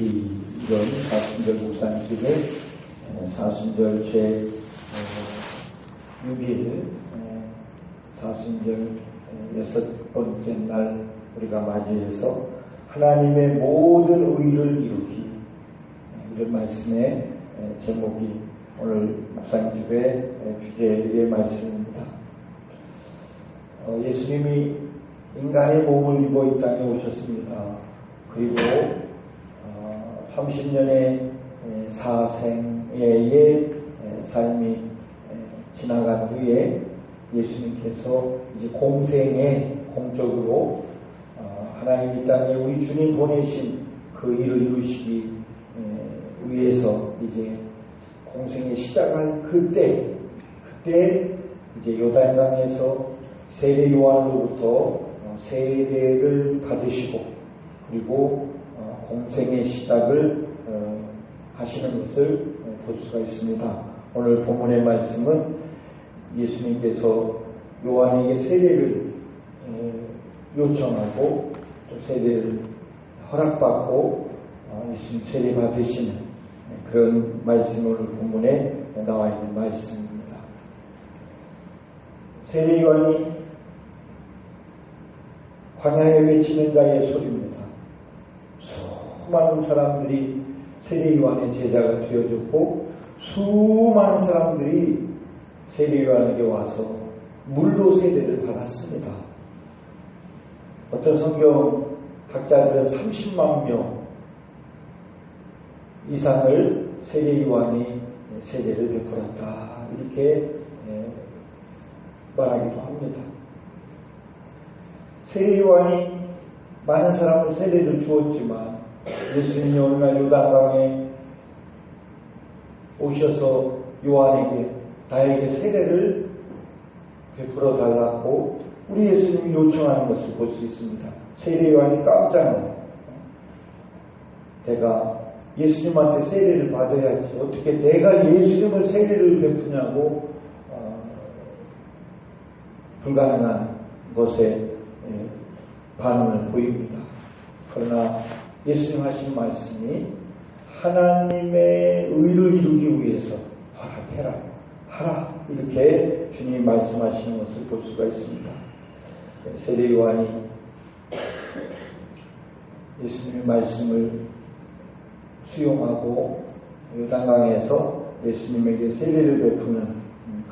계기 이런 사순절 묵상집의 사순절 제 6일 사순절 여섯 번째 날 우리가 맞이해서 하나님의 모든 의를 이루기 이런 말씀의 제목이 오늘 묵상집의 주제의 말씀입니다. 어, 예수님이 인간의 몸을 입어 이 땅에 오셨습니다. 그리고 30년의 어, 사생의 삶이 지나간 후에 예수님께서 이제 공생의 공적으로 어, 하나님 이 땅에 우리 주님 보내신 그 일을 이루시기 위해서 이제 공생의 시작한 그때 그때 이제 요단강에서 세례 요한으로부터 어, 세례를 받으시고 그리고 어, 공생의 시작을 어, 하시는 것을 볼 수가 있습니다. 오늘 본문의 말씀은 예수님께서 요한에게 세례를 요청하고 또 세례를 허락받고 예수님 세례 받으시는 그런 말씀을 본문에 나와 있는 말씀입니다. 세례 요한이 광야에 외치는 자의 소리입니다. 수많은 사람들이 세례요한의 제자가 되어줬고 수많은 사람들이 세례요한에게 와서 물로 세례를 받았습니다. 어떤 성경 학자들은 30만 명 이상을 세례요한이 세례를 베풀었다 이렇게 예, 말하기도 합니다. 세례요한이 많은 사람을 세례를 주었지만 예수님이 오늘날 요단강에 오셔서 요한에게 나에게 세례를 베풀어 달라고 우리 예수님이 요청하는 것을 볼 수 있습니다. 세례 요한이 깜짝 놀라요. 내가 예수님한테 세례를 받아야지 어떻게 내가 예수님을 세례를 베푸냐고 어, 불가능한 것에 예, 반응을 보입니다. 그러나 예수님 하신 말씀이 하나님의 의를 이루기 위해서 허락해라, 하라 이렇게 주님이 말씀하시는 것을 볼 수가 있습니다. 세례 요한이 예수님의 말씀을 수용하고 요단강에서 예수님에게 세례를 베푸는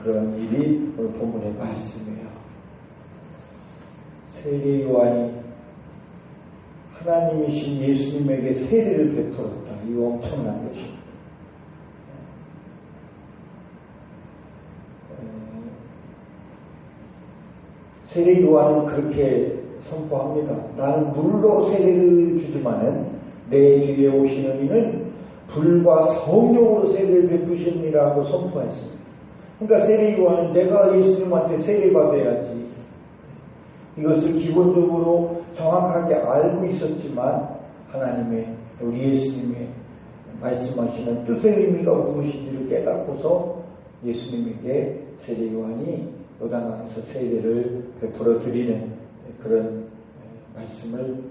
그런 일이 오늘 본문의 말씀이에요. 세례 요한이 하나님이신 예수님에게 세례를 베풀었다. 이 엄청난 것입니다. 세례 요한은 그렇게 선포합니다. 나는 물로 세례를 주지만은 내 뒤에 오시는 이는 불과 성령으로 세례를 베푸십니라고 선포했습니다. 그러니까 세례 요한은 내가 예수님한테 세례 받아야지 이것을 기본적으로 정확하게 알고 있었지만 하나님의 우리 예수님의 말씀하시는 뜻의 의미가 무엇인지를 깨닫고서 예수님에게 세례 요한이 요단강에서 세례를 베풀어 드리는 그런 말씀을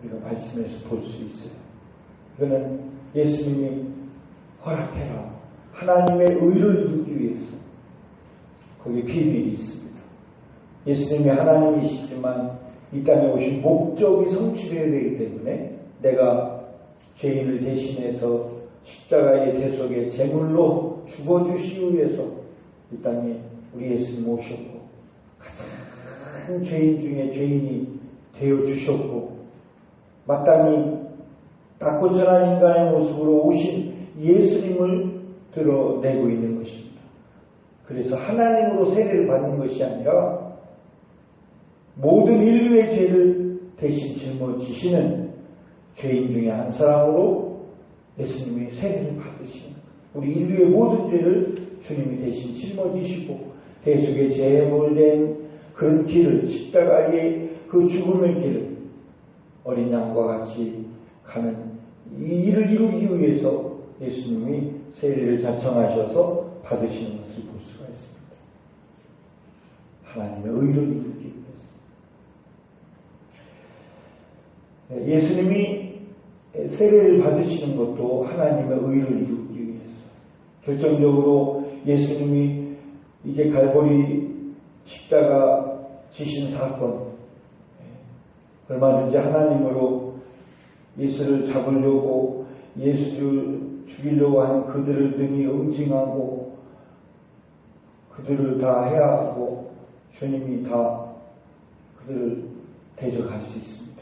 우리가 말씀에서 볼 수 있어요. 그거는 예수님이 허락해라. 하나님의 의를 이루기 위해서 거기에 비밀이 있습니다. 예수님이 하나님이시지만 이 땅에 오신 목적이 성취되어야 되기 때문에 내가 죄인을 대신해서 십자가의 대속에 제물로 죽어주시기 위해서 이 땅에 우리 예수님 오셨고 가장 죄인 중에 죄인이 되어 주셨고 마땅히 닭고천한 인간의 모습으로 오신 예수님을 드러내고 있는 것입니다. 그래서 하나님으로 세례를 받는 것이 아니라 모든 인류의 죄를 대신 짊어지시는 죄인 중에 한 사람으로 예수님이 세례를 받으시는 우리 인류의 모든 죄를 주님이 대신 짊어지시고 대속의 제물된 그런 길을 십자가의 그 죽음의 길을 어린 양과 같이 가는 이 일을 이루기 위해서 예수님이 세례를 자청하셔서 받으시는 것을 볼 수가 있습니다. 하나님의 의를 이루기 위해서. 예수님이 세례를 받으시는 것도 하나님의 의를 이루기 위해서 결정적으로 예수님이 이제 갈보리 십자가 지신 사건 얼마든지 하나님으로 예수를 잡으려고 예수를 죽이려고 하는 그들을 등이 응징하고 그들을 다 해야 하고 주님이 다 그들을 대적할 수 있습니다.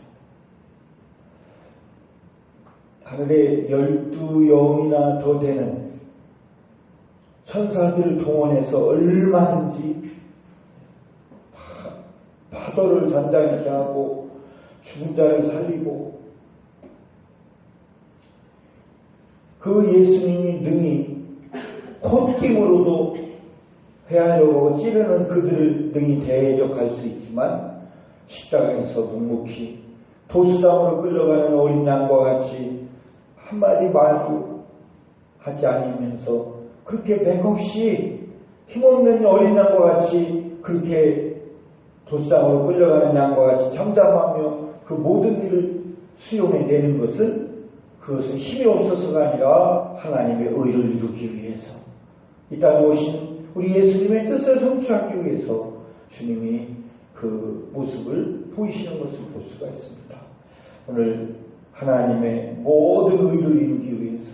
하늘에 열두 영이나 더 되는 천사들을 동원해서 얼마든지 파도를 잔잔하게 하고 죽은 자를 살리고 그 예수님이 능히 콧김으로도 해하려고 찌르는 그들을 능히 대적할 수 있지만 십자가에서 묵묵히 도수장으로 끌려가는 어린 양과 같이 한마디 말도 하지 않으면서 그렇게 맥없이 힘없는 어린 양과 같이 그렇게 도수장으로 끌려가는 양과 같이 잠잠하며 그 모든 일을 수용해 내는 것은 그것은 힘이 없어서가 아니라 하나님의 의를 이루기 위해서 이 땅에 오신 우리 예수님의 뜻을 성취하기 위해서 주님이 그 모습을 보이시는 것을 볼 수가 있습니다. 오늘 하나님의 모든 의를 이루기 위해서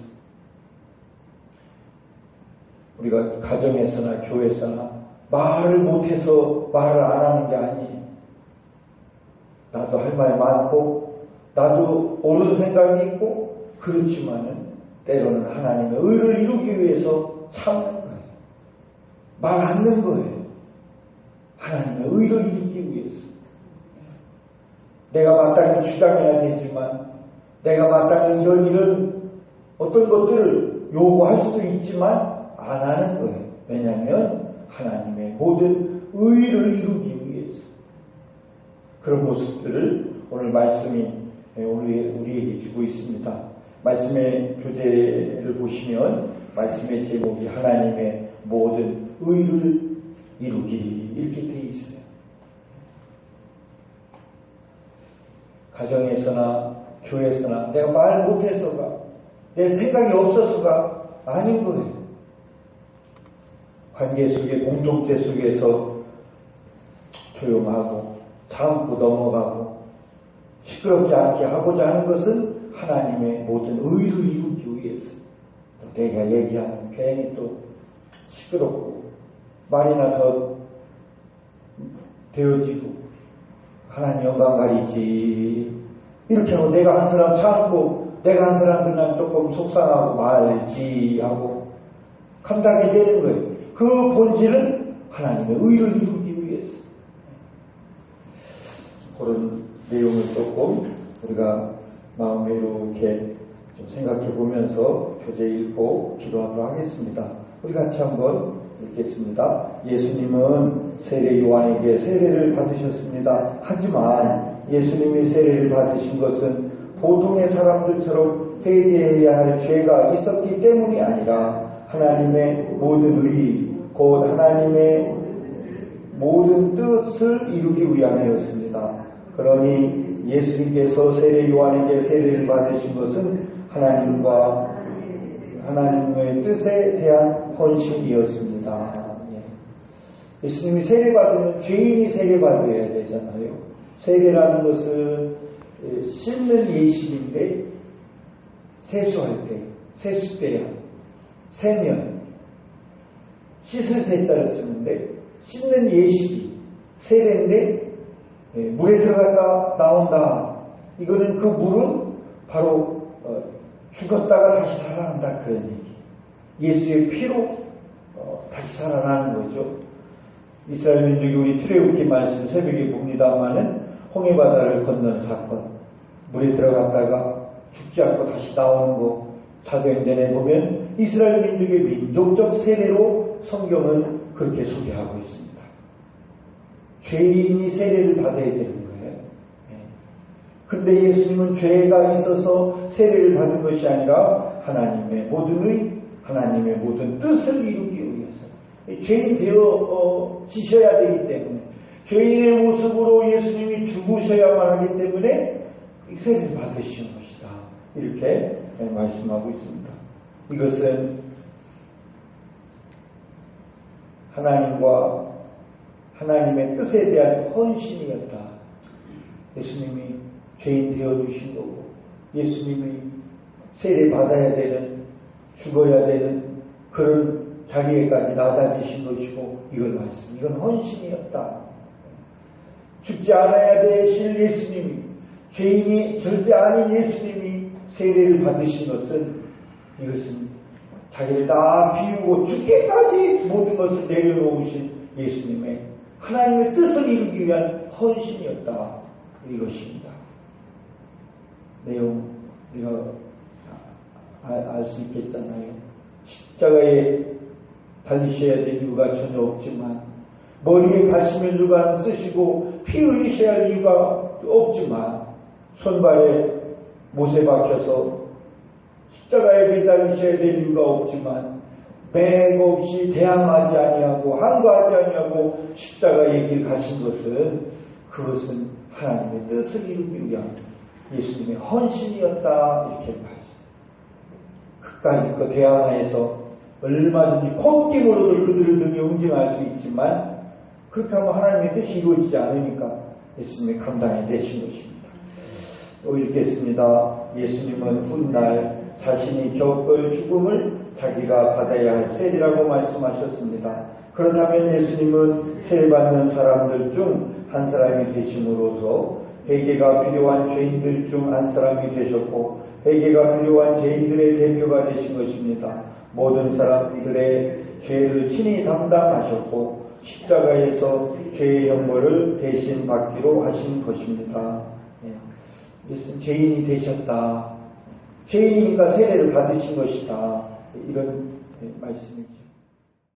우리가 가정에서나 교회에서나 말을 못해서 말을 안 하는 게 아니에요. 나도 할 말 많고 나도 옳은 생각이 있고 그렇지만은 때로는 하나님의 의를 이루기 위해서 참는 거예요. 말 않는 거예요. 하나님의 의를 이루기 위해서. 내가 마땅히 주장해야 되지만 내가 마땅히 이런 이런 어떤 것들을 요구할 수도 있지만 안 하는 거예요. 왜냐하면 하나님의 모든 의를 이루기 위해서 그런 모습들을 오늘 말씀이 우리에게 주고 있습니다. 말씀의 교재를 보시면 말씀의 제목이 하나님의 모든 의를 이루기 이렇게 되어 있어요. 가정에서나 교회에서나 내가 말 못해서가 내 생각이 없어서가 아닌 거예요. 관계 속에 공동체 속에서 조용하고 참고 넘어가고 시끄럽지 않게 하고자 하는 것은 하나님의 모든 의를 이루기 위해서 또 내가 얘기하면 괜히 또 시끄럽고 말이 나서 되어지고 하나님 영광 가리지 이렇게 하고 내가 한 사람 참고 내가 한 사람 그냥 조금 속상하고 말지 하고 감당이 되는 거예요. 그 본질은 하나님의 의를 이루기 위해서 그런 내용을 조금 우리가 마음에 이렇게 좀 생각해 보면서 교재 읽고 기도하도록 하겠습니다. 우리 같이 한번 읽겠습니다. 예수님은 세례 요한에게 세례를 받으셨습니다. 하지만 예수님이 세례를 받으신 것은 보통의 사람들처럼 회개해야 할 죄가 있었기 때문이 아니라 하나님의 모든 의, 곧 하나님의 모든 뜻을 이루기 위함이었습니다. 그러니 예수님께서 세례 요한에게 세례를 받으신 것은 하나님과 하나님의 뜻에 대한 헌신이었습니다. 예. 예수님이 세례받으면 죄인이 세례받아야 되잖아요. 세례라는 것은 예, 씻는 예식인데 세수할 때, 세수 때야, 세면, 씻을 세자를 쓰는데 씻는 예식이 세례인데 예, 물에 들어갔다 나온다. 이거는 그 물은 바로 어, 죽었다가 다시 살아난다 그런 얘기. 예수의 피로 어, 다시 살아나는 거죠. 이스라엘 민족이 우리 출애굽기 말씀 새벽에 봅니다만은 홍해 바다를 건넌 사건, 물에 들어갔다가 죽지 않고 다시 나오는 거 사도행전에 보면 이스라엘 민족의 민족적 세례로 성경은 그렇게 소개하고 있습니다. 죄인이 세례를 받아야 거예요. 그런데 네. 예수님은 죄가 있어서 세례를 받은 것이 아니라 하나님의 모든 의, 하나님의 모든 뜻을 이루기 위해서 죄인 되어 어, 지셔야 되기 때문에 죄인의 모습으로 예수님이 죽으셔야만 하기 때문에 세례를 받으시는 것이다. 이렇게 말씀하고 있습니다. 이것은 하나님과 하나님의 뜻에 대한 헌신이었다. 예수님이 죄인 되어주신 거고, 예수님이 세례 받아야 되는, 죽어야 되는 그런 자리에까지 낮아지신 것이고, 이걸 말씀, 이건 헌신이었다. 죽지 않아야 되실 예수님이, 죄인이 절대 아닌 예수님이 세례를 받으신 것은, 이것은 자기를 다 비우고 죽기까지 모든 것을 내려놓으신 예수님의 하나님의 뜻을 이루기 위한 헌신이었다. 이것입니다. 내용 우리가 알 수 있겠잖아요. 십자가에 달리셔야 될 이유가 전혀 없지만 머리에 가시면 누가 쓰시고 피 흘리셔야 할 이유가 없지만 손발에 못에 박혀서 십자가에 매달리셔야 될 이유가 없지만 맥 없이 대항하지 아니하고 항거하지 아니하고 십자가의 길 가신 것은 그것은 하나님의 뜻을 이루기 위한 예수님의 헌신이었다 이렇게. 그까지 그 대항하에서 얼마든지 콧김으로도 그들을 능히 응징할 수 있지만 그렇게 하면 하나님의 뜻이 이루어지지 않으니까 예수님의 감당이 되신 것입니다. 또 읽겠습니다. 예수님은 훗날 자신이 겪을 죽음을 자기가 받아야 할 세리라고 말씀하셨습니다. 그렇다면 예수님은 세례받는 사람들 중 한 사람이 되심으로써 회개가 필요한 죄인들 중 한 사람이 되셨고 회개가 필요한 죄인들의 대표가 되신 것입니다. 모든 사람들의 죄를 친히 담당하셨고 십자가에서 죄의 형벌을 대신 받기로 하신 것입니다. 예수는 죄인이 되셨다. 죄인이니까 세례를 받으신 것이다. 이런 말씀이죠.